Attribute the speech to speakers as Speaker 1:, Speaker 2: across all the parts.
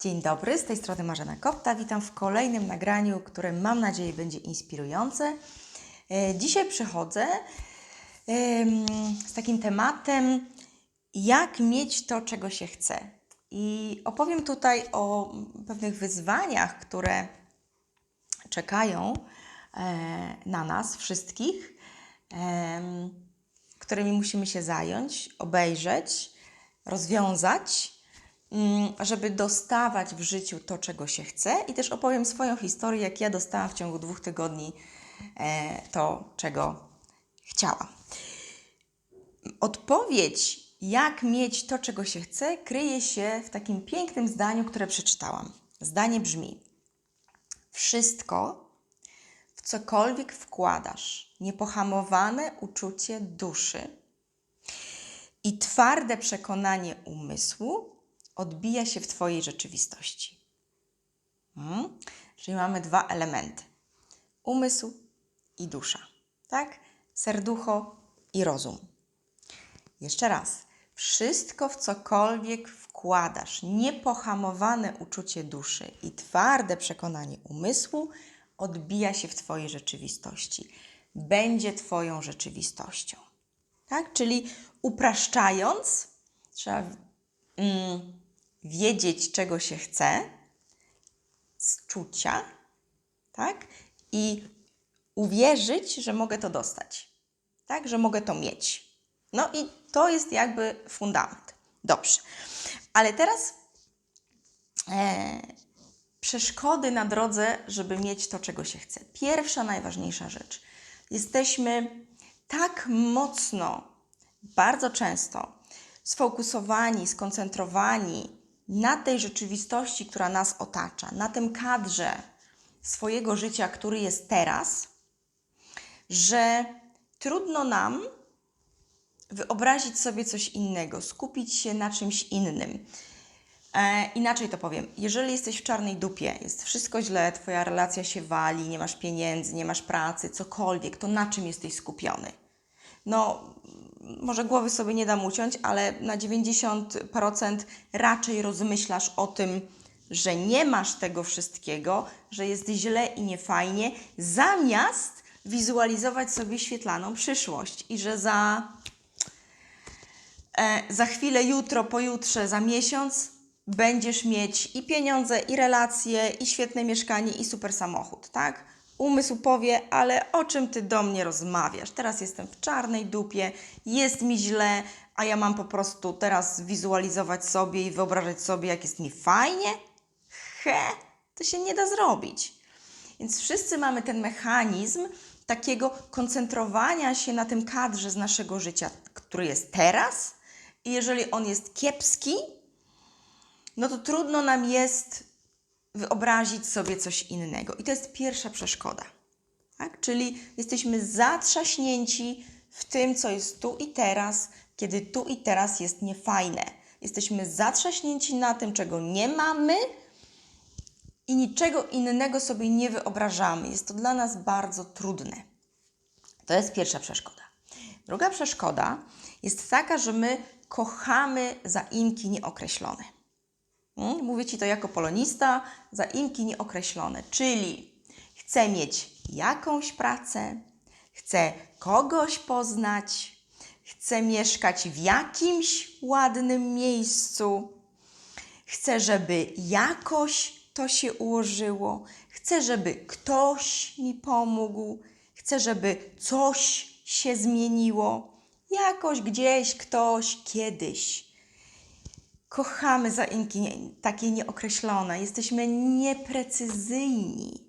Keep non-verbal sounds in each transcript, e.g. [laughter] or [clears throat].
Speaker 1: Dzień dobry, z tej strony Marzena Kopta. Witam w kolejnym nagraniu, które mam nadzieję będzie inspirujące. E, Dzisiaj przychodzę z takim tematem, jak mieć to, czego się chce. I opowiem tutaj o pewnych wyzwaniach, które czekają e, na nas wszystkich, którymi musimy się zająć, obejrzeć, rozwiązać, żeby dostawać w życiu to, czego się chce. I też opowiem swoją historię, jak ja dostałam w ciągu dwóch tygodni e, to, czego chciałam. Odpowiedź, jak mieć to, czego się chce, kryje się w takim pięknym zdaniu, które przeczytałam. Zdanie brzmi: Wszystko, w cokolwiek wkładasz, niepohamowane uczucie duszy i twarde przekonanie umysłu odbija się w Twojej rzeczywistości. Hmm? Czyli mamy dwa elementy: umysł i dusza, tak? Serducho i rozum. Jeszcze raz. Wszystko, w cokolwiek wkładasz, niepohamowane uczucie duszy i twarde przekonanie umysłu odbija się w Twojej rzeczywistości. Będzie Twoją rzeczywistością. Tak? Czyli upraszczając, trzeba mm, wiedzieć, czego się chce, z czucia, tak? I uwierzyć, że mogę to dostać, tak? Że mogę to mieć. No i to jest jakby fundament. Dobrze. Ale teraz e, przeszkody na drodze, żeby mieć to, czego się chce. Pierwsza, najważniejsza rzecz. Jesteśmy tak mocno, bardzo często sfokusowani, skoncentrowani na tej rzeczywistości, która nas otacza, na tym kadrze swojego życia, który jest teraz, że trudno nam wyobrazić sobie coś innego, skupić się na czymś innym. E, inaczej to powiem, jeżeli jesteś w czarnej dupie, jest wszystko źle, twoja relacja się wali, nie masz pieniędzy, nie masz pracy, cokolwiek, to na czym jesteś skupiony? No, może głowy sobie nie dam uciąć, ale na 90% raczej rozmyślasz o tym, że nie masz tego wszystkiego, że jest źle i niefajnie, zamiast wizualizować sobie świetlaną przyszłość i że za e, za chwilę, jutro, pojutrze, za miesiąc będziesz mieć i pieniądze, i relacje, i świetne mieszkanie, i super samochód, tak? Umysł powie, ale o czym ty do mnie rozmawiasz? Teraz jestem w czarnej dupie, jest mi źle, a ja mam po prostu teraz wizualizować sobie i wyobrażać sobie, jak jest mi fajnie? He, to się nie da zrobić. Więc wszyscy mamy ten mechanizm takiego koncentrowania się na tym kadrze z naszego życia, który jest teraz. I jeżeli on jest kiepski, no to trudno nam jest wyobrazić sobie coś innego. I to jest pierwsza przeszkoda. Tak? Czyli jesteśmy zatrzaśnięci w tym, co jest tu i teraz, kiedy tu i teraz jest niefajne. Jesteśmy zatrzaśnięci na tym, czego nie mamy i niczego innego sobie nie wyobrażamy. Jest to dla nas bardzo trudne. To jest pierwsza przeszkoda. Druga przeszkoda jest taka, że my kochamy zaimki nieokreślone. Mm, Mówię Ci to jako polonista, zaimki nieokreślone, czyli chcę mieć jakąś pracę, chcę kogoś poznać, chcę mieszkać w jakimś ładnym miejscu, chcę, żeby jakoś to się ułożyło, chcę, żeby ktoś mi pomógł, chcę, żeby coś się zmieniło, jakoś gdzieś, ktoś, kiedyś. Kochamy zaimki takie nieokreślone, jesteśmy nieprecyzyjni.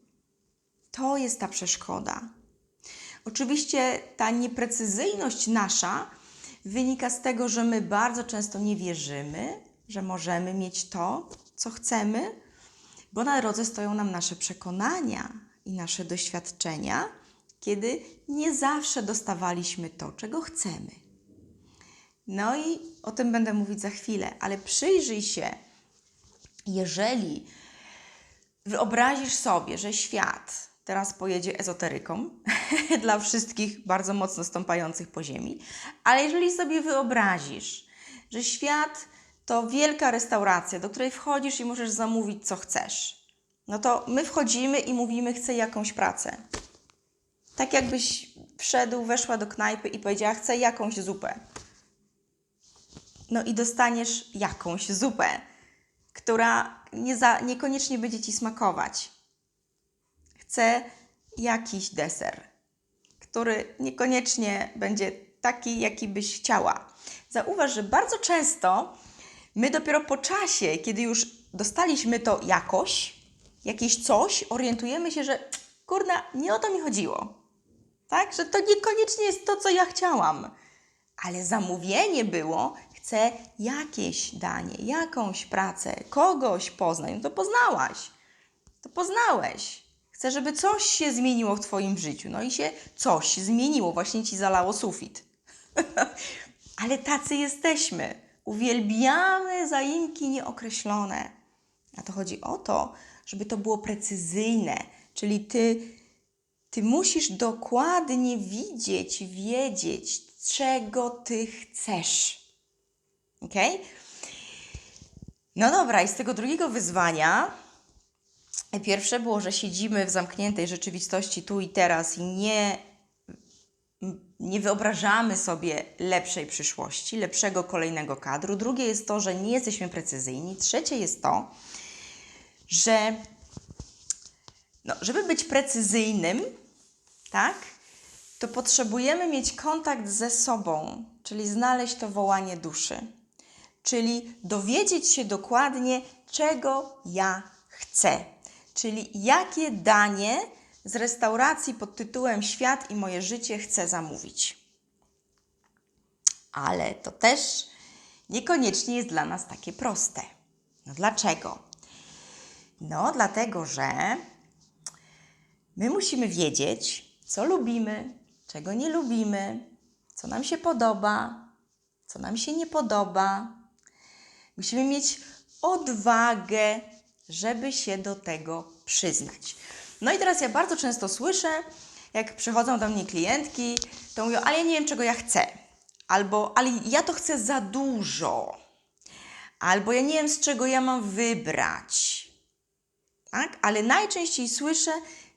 Speaker 1: To jest ta przeszkoda. Oczywiście ta nieprecyzyjność nasza wynika z tego, że my bardzo często nie wierzymy, że możemy mieć to, co chcemy, bo na drodze stoją nam nasze przekonania i nasze doświadczenia, kiedy nie zawsze dostawaliśmy to, czego chcemy. No i o tym będę mówić za chwilę, ale przyjrzyj się, jeżeli wyobrazisz sobie, że świat teraz pojedzie ezoteryką [laughs] dla wszystkich bardzo mocno stąpających po ziemi, ale jeżeli sobie wyobrazisz, że świat to wielka restauracja, do której wchodzisz i możesz zamówić co chcesz. No to my wchodzimy i mówimy, chcę jakąś pracę. Tak jakbyś wszedł, weszła do knajpy i powiedziała, chcę jakąś zupę. No i dostaniesz jakąś zupę, która nie za, niekoniecznie będzie ci smakować. Chcę jakiś deser, który niekoniecznie będzie taki, jaki byś chciała. Zauważ, że bardzo często my dopiero po czasie, kiedy już dostaliśmy to jakoś, jakieś coś, orientujemy się, że kurna, nie o to mi chodziło. Tak? Że to niekoniecznie jest to, co ja chciałam. Ale zamówienie było, chcę jakieś danie, jakąś pracę, kogoś poznać. No to poznałaś. To poznałeś. Chcę, żeby coś się zmieniło w Twoim życiu. No i się coś zmieniło, właśnie Ci zalało sufit. [laughs] Ale tacy jesteśmy. Uwielbiamy zaimki nieokreślone. A to chodzi o to, żeby to było precyzyjne, czyli Ty ty musisz dokładnie widzieć, wiedzieć, czego ty chcesz. Ok? No dobra, i z tego drugiego wyzwania, pierwsze było, że siedzimy w zamkniętej rzeczywistości tu i teraz i nie, nie wyobrażamy sobie lepszej przyszłości, lepszego kolejnego kadru. Drugie jest to, że nie jesteśmy precyzyjni. Trzecie jest to, że no, żeby być precyzyjnym, tak, to potrzebujemy mieć kontakt ze sobą, czyli znaleźć to wołanie duszy, czyli dowiedzieć się dokładnie, czego ja chcę, czyli jakie danie z restauracji pod tytułem Świat i moje życie chcę zamówić. Ale to też niekoniecznie jest dla nas takie proste. No dlaczego? No, dlatego, że My musimy wiedzieć, co lubimy, czego nie lubimy, co nam się podoba, co nam się nie podoba. Musimy mieć odwagę, żeby się do tego przyznać. No i teraz ja bardzo często słyszę, jak przychodzą do mnie klientki, to mówią, ale ja nie wiem, czego ja chcę. Albo, ale ja to chcę za dużo. Albo ja nie wiem, z czego ja mam wybrać. Tak? Ale najczęściej słyszę,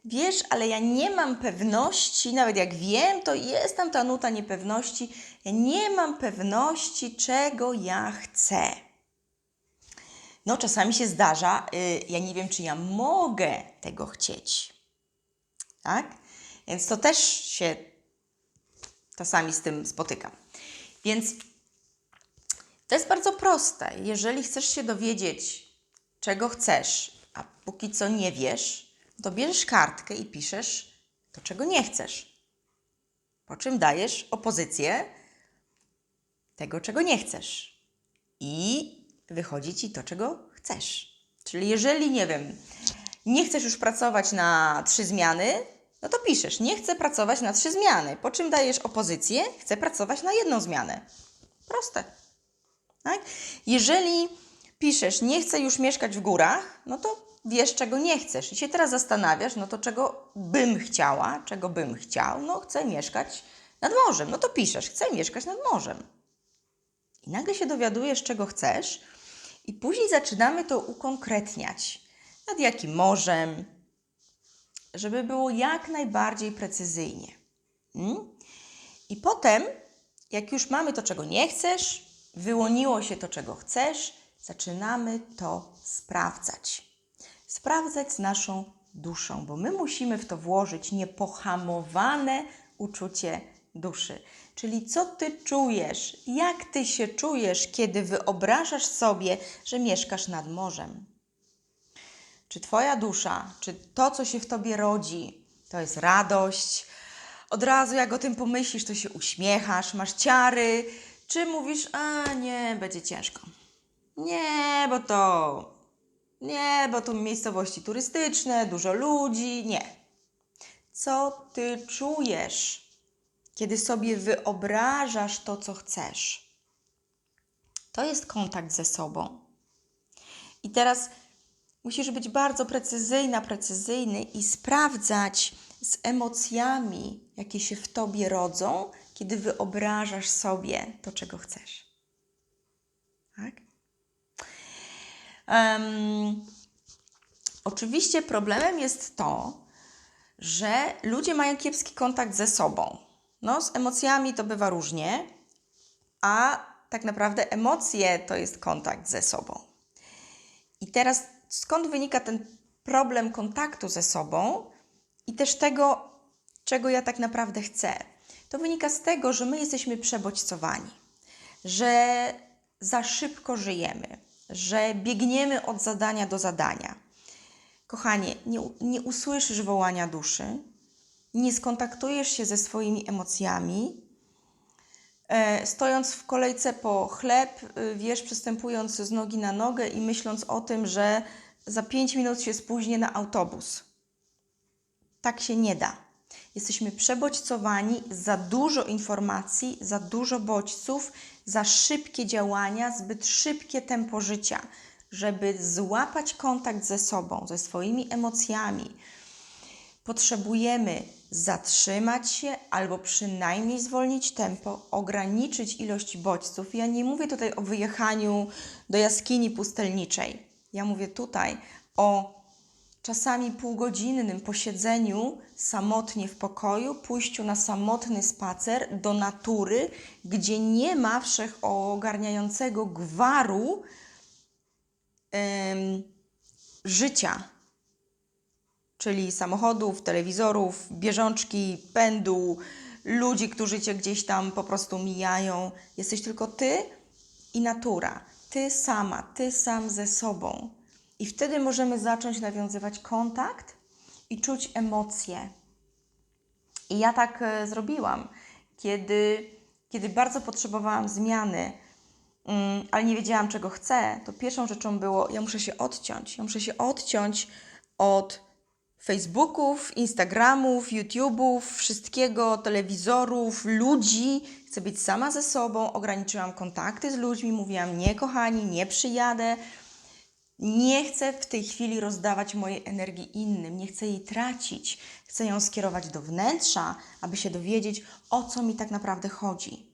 Speaker 1: wiesz, ale ja nie mam pewności, nawet jak wiem, to jest tam ta nuta niepewności. Ja nie mam pewności, czego ja chcę. No, czasami się zdarza, yy, ja nie wiem, czy ja mogę tego chcieć. Tak? Więc to też się czasami z tym spotykam. Więc to jest bardzo proste. Jeżeli chcesz się dowiedzieć, czego chcesz, a póki co nie wiesz, to bierzesz kartkę i piszesz to, czego nie chcesz. Po czym dajesz opozycję tego, czego nie chcesz. I wychodzi ci to, czego chcesz. Czyli jeżeli, nie wiem, nie chcesz już pracować na trzy zmiany, no to piszesz, nie chcę pracować na trzy zmiany. Po czym dajesz opozycję, chcę pracować na jedną zmianę. Proste. Tak? Jeżeli piszesz, nie chcę już mieszkać w górach, no to wiesz, czego nie chcesz i się teraz zastanawiasz, no to czego bym chciała, czego bym chciał, no chcę mieszkać nad morzem, no to piszesz, chcę mieszkać nad morzem. I nagle się dowiadujesz, czego chcesz i później zaczynamy to ukonkretniać. Nad jakim morzem, żeby było jak najbardziej precyzyjnie. Hmm? I potem, jak już mamy to, czego nie chcesz, wyłoniło się to, czego chcesz, zaczynamy to sprawdzać sprawdzać z naszą duszą, bo my musimy w to włożyć niepohamowane uczucie duszy. Czyli co ty czujesz, jak ty się czujesz, kiedy wyobrażasz sobie, że mieszkasz nad morzem? Czy twoja dusza, czy to, co się w tobie rodzi, to jest radość? Od razu, jak o tym pomyślisz, to się uśmiechasz, masz ciary, czy mówisz, a nie, będzie ciężko. Nie, bo to nie, bo to miejscowości turystyczne, dużo ludzi. Nie. Co ty czujesz, kiedy sobie wyobrażasz to, co chcesz? To jest kontakt ze sobą. I teraz musisz być bardzo precyzyjna, precyzyjny i sprawdzać z emocjami, jakie się w tobie rodzą, kiedy wyobrażasz sobie to, czego chcesz. Tak? Em, oczywiście problemem jest to, że ludzie mają kiepski kontakt ze sobą. No, z emocjami to bywa różnie, a tak naprawdę emocje to jest kontakt ze sobą. I teraz skąd wynika ten problem kontaktu ze sobą i też tego, czego ja tak naprawdę chcę? To wynika z tego, że my jesteśmy przebodźcowani, że za szybko żyjemy, że biegniemy od zadania do zadania. Kochanie, nie, nie usłyszysz wołania duszy, nie skontaktujesz się ze swoimi emocjami, e, stojąc w kolejce po chleb, y, wiesz, przystępując z nogi na nogę i myśląc o tym, że za 5 minut się spóźnię na autobus. Tak się nie da. Jesteśmy przebodźcowani, za dużo informacji, za dużo bodźców, za szybkie działania, zbyt szybkie tempo życia, żeby złapać kontakt ze sobą, ze swoimi emocjami. Potrzebujemy zatrzymać się albo przynajmniej zwolnić tempo, ograniczyć ilość bodźców. Ja nie mówię tutaj o wyjechaniu do jaskini pustelniczej. Ja mówię tutaj o czasami półgodzinnym posiedzeniu samotnie w pokoju, pójściu na samotny spacer do natury, gdzie nie ma wszechogarniającego gwaru życia, czyli samochodów, telewizorów, bieżączki, pędu, ludzi, którzy cię gdzieś tam po prostu mijają. Jesteś tylko ty i natura. Ty sama, ty sam ze sobą. I wtedy możemy zacząć nawiązywać kontakt i czuć emocje. I ja tak e, zrobiłam, kiedy, kiedy bardzo potrzebowałam zmiany, mm, ale nie wiedziałam, czego chcę, to pierwszą rzeczą było, ja muszę się odciąć. Ja muszę się odciąć od Facebooków, Instagramów, YouTube'ów, wszystkiego, telewizorów, ludzi. Chcę być sama ze sobą, ograniczyłam kontakty z ludźmi, mówiłam nie kochani, nie przyjadę. Nie chcę w tej chwili rozdawać mojej energii innym, nie chcę jej tracić. Chcę ją skierować do wnętrza, aby się dowiedzieć, o co mi tak naprawdę chodzi.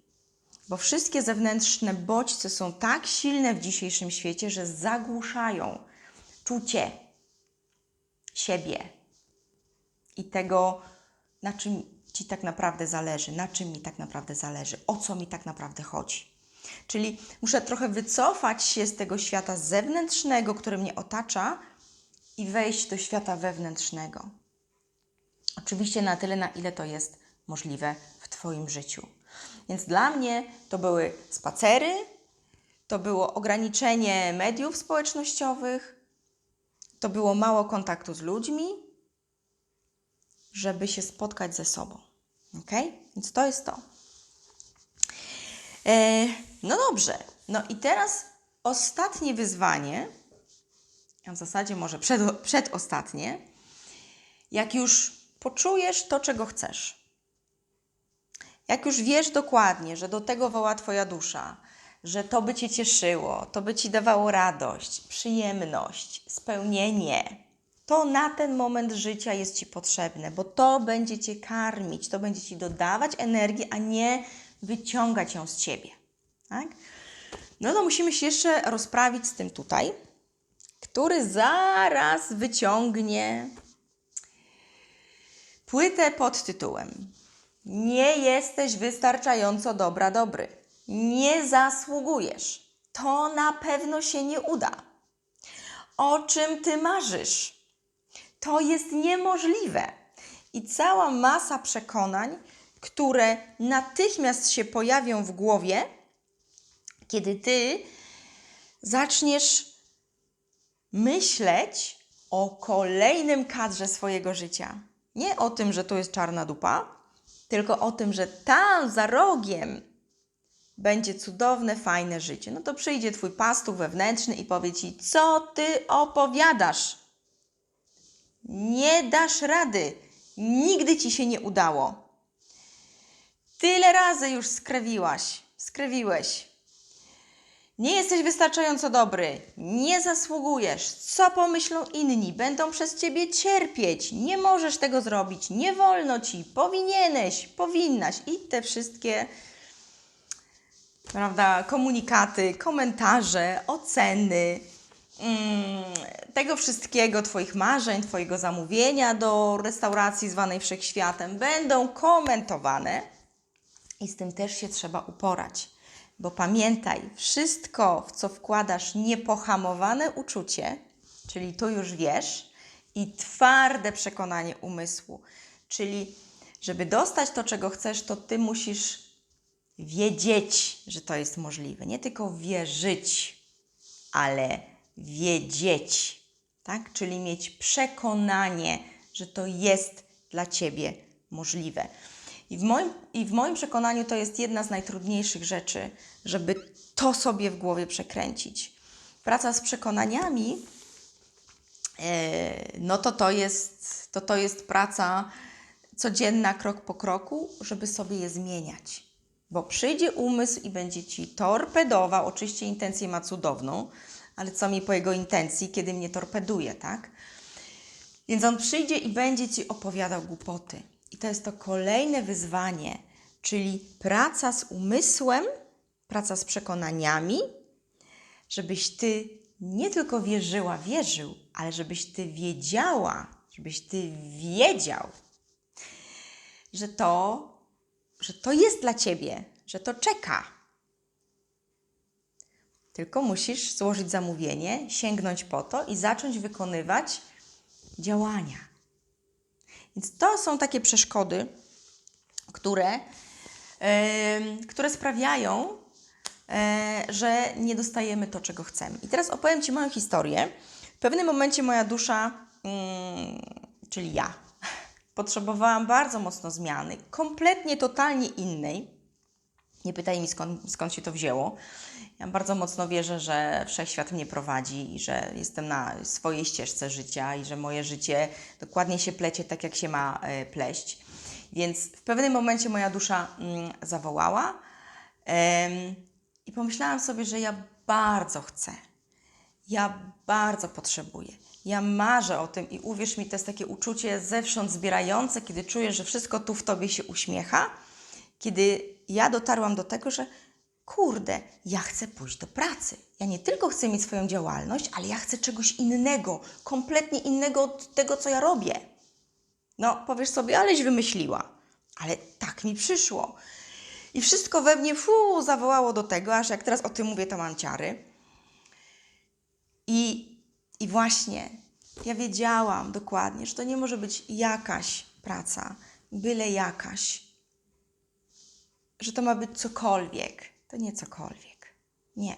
Speaker 1: Bo wszystkie zewnętrzne bodźce są tak silne w dzisiejszym świecie, że zagłuszają czucie siebie i tego, na czym ci tak naprawdę zależy, na czym mi tak naprawdę zależy, o co mi tak naprawdę chodzi. Czyli muszę trochę wycofać się z tego świata zewnętrznego, który mnie otacza, i wejść do świata wewnętrznego. Oczywiście na tyle, na ile to jest możliwe w Twoim życiu. Więc dla mnie to były spacery, to było ograniczenie mediów społecznościowych, to było mało kontaktu z ludźmi, żeby się spotkać ze sobą. Ok? Więc to jest to. E, no dobrze. No i teraz ostatnie wyzwanie, a w zasadzie może przed, przedostatnie. Jak już poczujesz to, czego chcesz, jak już wiesz dokładnie, że do tego woła Twoja dusza, że to by Cię cieszyło, to by Ci dawało radość, przyjemność, spełnienie, to na ten moment życia jest Ci potrzebne, bo to będzie Cię karmić, to będzie Ci dodawać energii, a nie wyciągać ją z Ciebie. Tak? No to musimy się jeszcze rozprawić z tym tutaj, który zaraz wyciągnie płytę pod tytułem Nie jesteś wystarczająco dobra, dobry. Nie zasługujesz. To na pewno się nie uda. O czym ty marzysz? To jest niemożliwe. I cała masa przekonań, które natychmiast się pojawią w głowie, kiedy ty zaczniesz myśleć o kolejnym kadrze swojego życia. Nie o tym, że to jest czarna dupa, tylko o tym, że tam za rogiem będzie cudowne, fajne życie. No to przyjdzie twój pastuch wewnętrzny i powie ci, co ty opowiadasz? Nie dasz rady. Nigdy ci się nie udało. Tyle razy już skrewiłaś, skrewiłeś. Nie jesteś wystarczająco dobry, nie zasługujesz. Co pomyślą inni? Będą przez ciebie cierpieć. Nie możesz tego zrobić, nie wolno ci, powinieneś, powinnaś. I te wszystkie prawda, komunikaty, komentarze, oceny, tego wszystkiego, Twoich marzeń, Twojego zamówienia do restauracji zwanej Wszechświatem będą komentowane i z tym też się trzeba uporać. Bo pamiętaj, wszystko, w co wkładasz niepohamowane uczucie, czyli tu już wiesz, i twarde przekonanie umysłu, czyli żeby dostać to, czego chcesz, to ty musisz wiedzieć, że to jest możliwe. Nie tylko wierzyć, ale wiedzieć, tak? Czyli mieć przekonanie, że to jest dla ciebie możliwe. I w, moim, I w moim przekonaniu to jest jedna z najtrudniejszych rzeczy, żeby to sobie w głowie przekręcić. Praca z przekonaniami, e, no to to jest, to to jest praca codzienna, krok po kroku, żeby sobie je zmieniać. Bo przyjdzie umysł i będzie ci torpedował, oczywiście intencję ma cudowną, ale co mi po jego intencji, kiedy mnie torpeduje, tak? Więc on przyjdzie i będzie ci opowiadał głupoty. I to jest to kolejne wyzwanie, czyli praca z umysłem, praca z przekonaniami, żebyś ty nie tylko wierzyła, wierzył, ale żebyś ty wiedziała, żebyś ty wiedział, że to, że to jest dla ciebie, że to czeka. Tylko musisz złożyć zamówienie, sięgnąć po to i zacząć wykonywać działania. Więc to są takie przeszkody, które, yy, które sprawiają, yy, że nie dostajemy to, czego chcemy. I teraz opowiem Ci moją historię. W pewnym momencie moja dusza, yy, czyli ja, [laughs] potrzebowałam bardzo mocno zmiany, kompletnie, totalnie innej. Nie pytaj mi skąd, skąd się to wzięło. Ja bardzo mocno wierzę, że wszechświat mnie prowadzi i że jestem na swojej ścieżce życia i że moje życie dokładnie się plecie tak, jak się ma e, pleść. Więc w pewnym momencie moja dusza mm, zawołała em, i pomyślałam sobie, że ja bardzo chcę. Ja bardzo potrzebuję. Ja marzę o tym i uwierz mi, to jest takie uczucie zewsząd zbierające, kiedy czujesz, że wszystko tu w tobie się uśmiecha, kiedy ja dotarłam do tego, że kurde, ja chcę pójść do pracy. Ja nie tylko chcę mieć swoją działalność, ale ja chcę czegoś innego, kompletnie innego od tego, co ja robię. No, powiesz sobie, aleś wymyśliła. Ale tak mi przyszło. I wszystko we mnie fu, zawołało do tego, aż jak teraz o tym mówię, to mam ciary. I, I właśnie ja wiedziałam dokładnie, że to nie może być jakaś praca, byle jakaś. Że to ma być cokolwiek. To nie cokolwiek. Nie.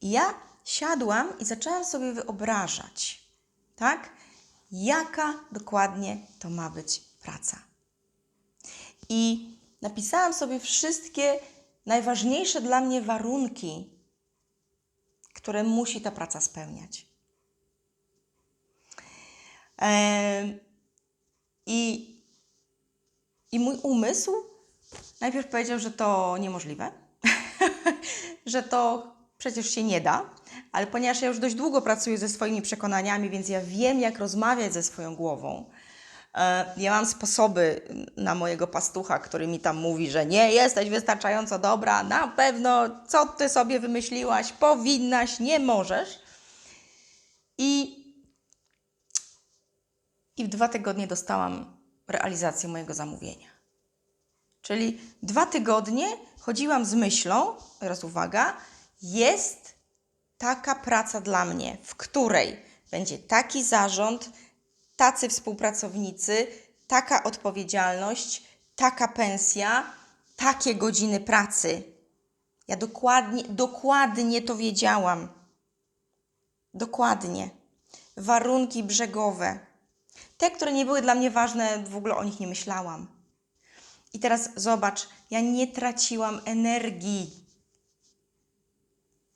Speaker 1: I ja siadłam i zaczęłam sobie wyobrażać, tak? Jaka dokładnie to ma być praca. I napisałam sobie wszystkie najważniejsze dla mnie warunki, które musi ta praca spełniać. I, I mój umysł najpierw powiedział, że to niemożliwe, [laughs] że to przecież się nie da, ale ponieważ ja już dość długo pracuję ze swoimi przekonaniami, więc ja wiem, jak rozmawiać ze swoją głową. E, ja mam sposoby na mojego pastucha, który mi tam mówi, że nie jesteś wystarczająco dobra, na pewno, co ty sobie wymyśliłaś, powinnaś, nie możesz. I, i w dwa tygodnie dostałam realizację mojego zamówienia. Czyli dwa tygodnie chodziłam z myślą, teraz uwaga, jest taka praca dla mnie, w której będzie taki zarząd, tacy współpracownicy, taka odpowiedzialność, taka pensja, takie godziny pracy. Ja dokładnie, dokładnie to wiedziałam. Dokładnie. Warunki brzegowe. Te, które nie były dla mnie ważne, w ogóle o nich nie myślałam. I teraz zobacz, ja nie traciłam energii.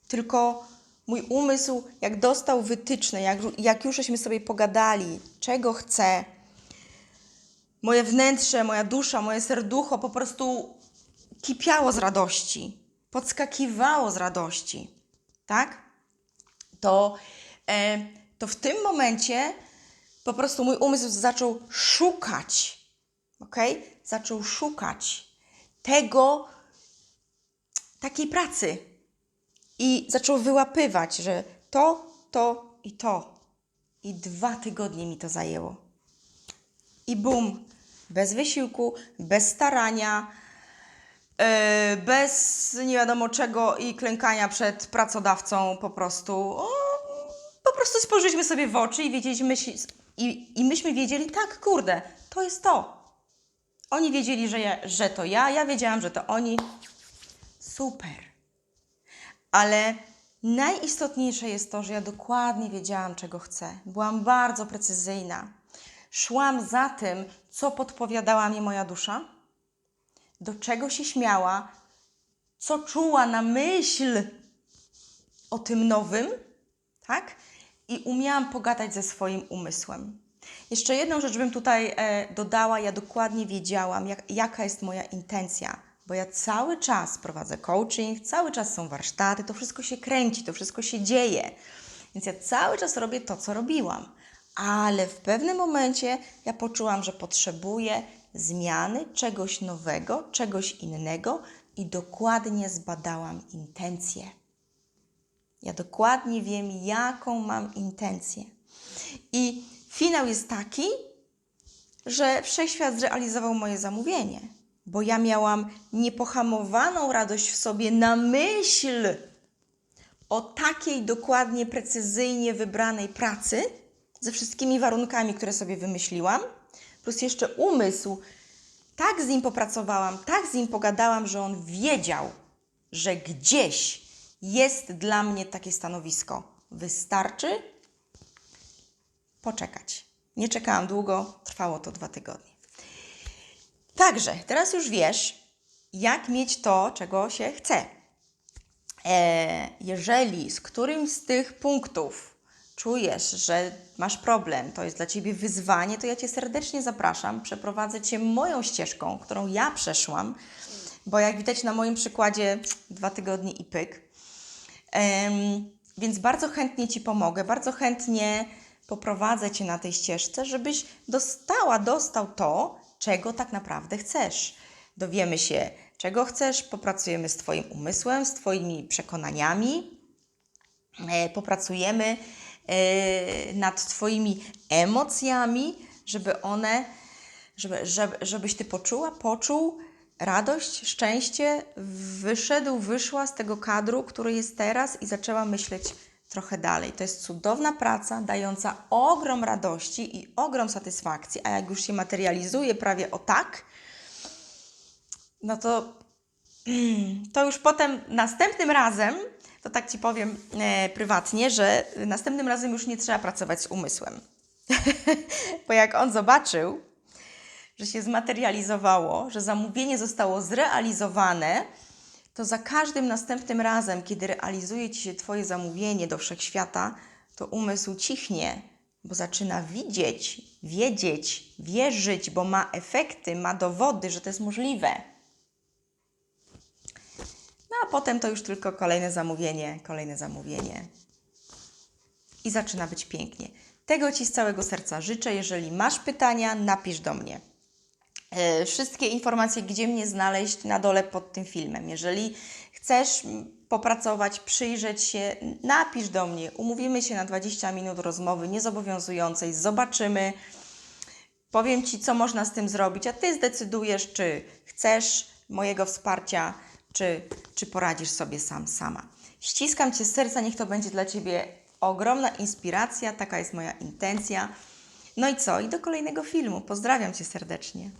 Speaker 1: Tylko mój umysł, jak dostał wytyczne, jak, jak jużśmy sobie pogadali, czego chcę, moje wnętrze, moja dusza, moje serducho po prostu kipiało z radości, podskakiwało z radości, tak? To, e, to w tym momencie po prostu mój umysł zaczął szukać, ok? Zaczął szukać tego, takiej pracy, i zaczął wyłapywać, że to, to i to. I dwa tygodnie mi to zajęło. I bum, bez wysiłku, bez starania, yy, bez nie wiadomo czego i klękania przed pracodawcą po prostu. O, po prostu spojrzeliśmy sobie w oczy i wiedzieliśmy, i, i myśmy wiedzieli, tak, kurde, to jest to. Oni wiedzieli, że, ja, że to ja, ja wiedziałam, że to oni. Super. Ale najistotniejsze jest to, że ja dokładnie wiedziałam, czego chcę. Byłam bardzo precyzyjna. Szłam za tym, co podpowiadała mi moja dusza, do czego się śmiała, co czuła na myśl o tym nowym, tak? I umiałam pogadać ze swoim umysłem. Jeszcze jedną rzecz bym tutaj e, dodała. Ja dokładnie wiedziałam, jak, jaka jest moja intencja, bo ja cały czas prowadzę coaching, cały czas są warsztaty, to wszystko się kręci, to wszystko się dzieje. Więc ja cały czas robię to, co robiłam. Ale w pewnym momencie ja poczułam, że potrzebuję zmiany, czegoś nowego, czegoś innego i dokładnie zbadałam intencje. Ja dokładnie wiem, jaką mam intencję. I finał jest taki, że wszechświat zrealizował moje zamówienie, bo ja miałam niepohamowaną radość w sobie na myśl o takiej dokładnie, precyzyjnie wybranej pracy ze wszystkimi warunkami, które sobie wymyśliłam, plus jeszcze umysł. Tak z nim popracowałam, tak z nim pogadałam, że on wiedział, że gdzieś jest dla mnie takie stanowisko. Wystarczy poczekać. Nie czekałam długo, trwało to dwa tygodnie. Także teraz już wiesz, jak mieć to, czego się chce. E, jeżeli z którymś z tych punktów czujesz, że masz problem, to jest dla ciebie wyzwanie, to ja cię serdecznie zapraszam. Przeprowadzę cię moją ścieżką, którą ja przeszłam, bo jak widać na moim przykładzie, dwa tygodnie i pyk. Więc bardzo chętnie ci pomogę, bardzo chętnie poprowadzę cię na tej ścieżce, żebyś dostała, dostał to, czego tak naprawdę chcesz. Dowiemy się, czego chcesz, popracujemy z Twoim umysłem, z Twoimi przekonaniami, e, popracujemy e, nad Twoimi emocjami, żeby one, żeby, żeby, żebyś Ty poczuła, poczuł radość, szczęście, wyszedł, wyszła z tego kadru, który jest teraz i zaczęła myśleć trochę dalej. To jest cudowna praca, dająca ogrom radości i ogrom satysfakcji, a jak już się materializuje prawie o tak, no to, [clears throat] to już potem następnym razem, to tak Ci powiem e, prywatnie, że następnym razem już nie trzeba pracować z umysłem. [laughs] Bo jak on zobaczył, że się zmaterializowało, że zamówienie zostało zrealizowane, to za każdym następnym razem, kiedy realizuje Ci się Twoje zamówienie do wszechświata, to umysł cichnie, bo zaczyna widzieć, wiedzieć, wierzyć, bo ma efekty, ma dowody, że to jest możliwe. No a potem to już tylko kolejne zamówienie, kolejne zamówienie. I zaczyna być pięknie. Tego Ci z całego serca życzę. Jeżeli masz pytania, napisz do mnie. E, Wszystkie informacje, gdzie mnie znaleźć, na dole pod tym filmem. Jeżeli chcesz popracować, przyjrzeć się, napisz do mnie. Umówimy się na 20 minut rozmowy niezobowiązującej, zobaczymy. Powiem Ci, co można z tym zrobić, a Ty zdecydujesz, czy chcesz mojego wsparcia, czy, czy poradzisz sobie sam, sama. Ściskam Cię z serca, niech to będzie dla Ciebie ogromna inspiracja, taka jest moja intencja. No i co? I do kolejnego filmu. Pozdrawiam Cię serdecznie.